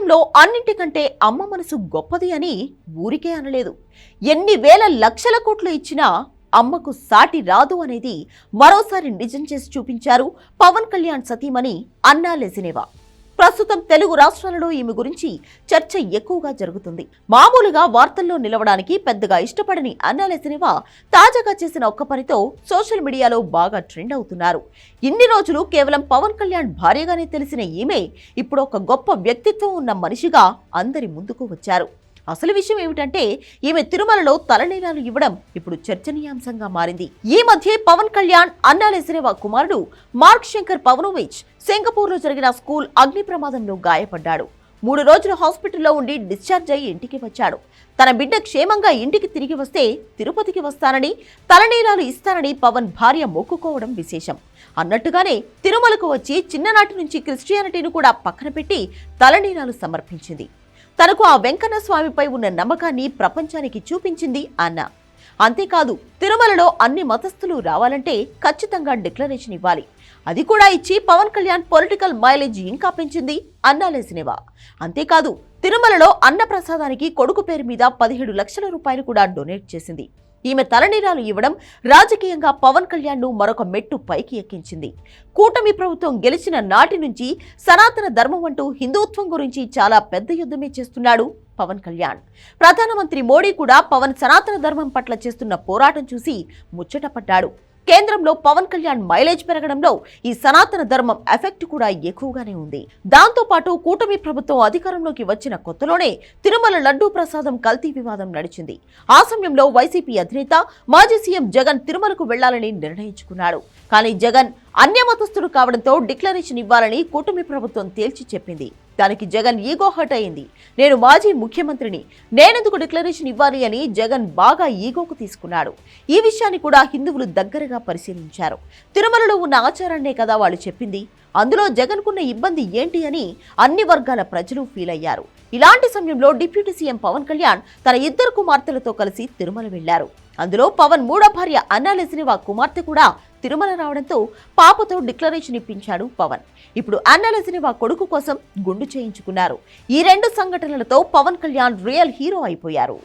ప్రపంచంలో అన్నింటికంటే అమ్మ మనసు గొప్పది అని ఊరికే అనలేదు. ఎన్ని వేల లక్షల కోట్లు ఇచ్చినా అమ్మకు సాటి రాదు అనేది మరోసారి నిజం చేసి చూపించారు పవన్ కళ్యాణ్ సతీమణి అన్నా లెసినేవా ప్రస్తుతం తెలుగు రాష్ట్రాలలో ఈమె గురించి చర్చ ఎక్కువగా జరుగుతుంది. మామూలుగా వార్తల్లో నిలవడానికి పెద్దగా ఇష్టపడని అన్నాల సినిమా తాజాగా చేసిన ఒక్క పనితో సోషల్ మీడియాలో బాగా ట్రెండ్ అవుతున్నారు. ఇన్ని రోజులు కేవలం పవన్ కళ్యాణ్ భార్యగానే తెలిసిన ఈమె ఇప్పుడు ఒక గొప్ప వ్యక్తిత్వం ఉన్న మనిషిగా అందరి ముందుకు వచ్చారు. అసలు విషయం ఏమిటంటే ఈమె తిరుమలలో తలనీలాలు ఇవ్వడం ఇప్పుడు చర్చనీయాంశంగా మారింది. ఈ మధ్య పవన్ కళ్యాణ్ అన్నాలేసినేవా కుమారుడు మార్క్ శంకర్ పవనోవిచ్ సింగపూర్లో జరిగిన స్కూల్ అగ్ని ప్రమాదంలో గాయపడ్డాడు. మూడు రోజులు హాస్పిటల్లో ఉండి డిశ్చార్జ్ అయ్యి ఇంటికి వచ్చాడు. తన బిడ్డ క్షేమంగా ఇంటికి తిరిగి వస్తే తిరుపతికి వస్తానని తలనీలాలు ఇస్తానని పవన్ భార్య మొక్కుకోవడం విశేషం. అన్నట్టుగానే తిరుమలకు వచ్చి చిన్ననాటి నుంచి క్రిస్టియానిటీని కూడా పక్కన పెట్టి తలనీలాలు సమర్పించింది. తనకు ఆ వెంకన్న స్వామిపై ఉన్న నమ్మకాన్ని ప్రపంచానికి చూపించింది అన్న. అంతేకాదు తిరుమలలో అన్ని మతస్థులు రావాలంటే ఖచ్చితంగా డిక్లరేషన్ ఇవ్వాలి. అది కూడా ఇచ్చి పవన్ కళ్యాణ్ పొలిటికల్ మైలేజ్ ఇంకా పెంచింది అన్నాలేసినేవా అంతేకాదు తిరుమలలో అన్న ప్రసాదానికి కొడుకు పేరు మీద పదిహేడు లక్షల రూపాయలు కూడా డొనేట్ చేసింది. ఈమె తలనీరాలు ఇవ్వడం రాజకీయంగా పవన్ కళ్యాణ్ను మరొక మెట్టు పైకి ఎక్కించింది. కూటమి ప్రభుత్వం గెలిచిన నాటి నుంచి సనాతన ధర్మం అంటూ హిందుత్వం గురించి చాలా పెద్ద యుద్ధమే చేస్తున్నాడు పవన్ కళ్యాణ్. ప్రధానమంత్రి మోడీ కూడా పవన్ సనాతన ధర్మం పట్ల చేస్తున్న పోరాటం చూసి ముచ్చటపడ్డాడు. కేంద్రంలో పవన్ కళ్యాణ్ మైలేజ్ పెరగడంలో ఈ సనాతన ధర్మం ఎఫెక్ట్ కూడా ఎక్కువగానే ఉంది. దాంతో పాటు కూటమి ప్రభుత్వం అధికారంలోకి వచ్చిన కొత్తలోనే తిరుమల లడ్డూ ప్రసాదం కల్తీ వివాదం నడిచింది. ఆ సమయంలో వైసీపీ అధినేత మాజీ సీఎం జగన్ తిరుమలకు వెళ్ళాలని నిర్ణయించుకున్నాడు కానీ జగన్ అన్యమతస్థుడు కావడంతో డిక్లరేషన్ ఇవ్వాలని కూటమి ప్రభుత్వం తేల్చి చెప్పింది. దానికి జగన్ ఈగో హర్ట్ అయింది. నేను మాజీ ముఖ్యమంత్రిని నేనెందుకు డిక్లరేషన్ ఇవ్వాలి అని జగన్ బాగా ఈగోకు తీసుకున్నాడు. ఈ విషయాన్ని కూడా హిందువులు దగ్గరగా పరిశీలించారు. తిరుమలలో ఉన్న ఆచారాన్నే కదా వాళ్ళు చెప్పింది. అందులో జగన్కున్న ఇబ్బంది ఏంటి అని అన్ని వర్గాల ప్రజలు ఫీల్ అయ్యారు. ఇలాంటి సమయంలో డిప్యూటీ సీఎం పవన్ కళ్యాణ్ తన ఇద్దరు కుమార్తెలతో కలిసి తిరుమల వెళ్ళారు అందులో పవన్ మూడో భార్య అన్నాలెసినివా కుమార్తె కూడా తిరుమల రావడంతో పాపతో డిక్లరేషన్ ఇప్పించాడు పవన్. ఇప్పుడు అన్నాలెసినివా కొడుకు కోసం గుండు చేయించుకున్నారు. ఈ రెండు సంఘటనలతో పవన్ కళ్యాణ్ రియల్ హీరో అయిపోయారు.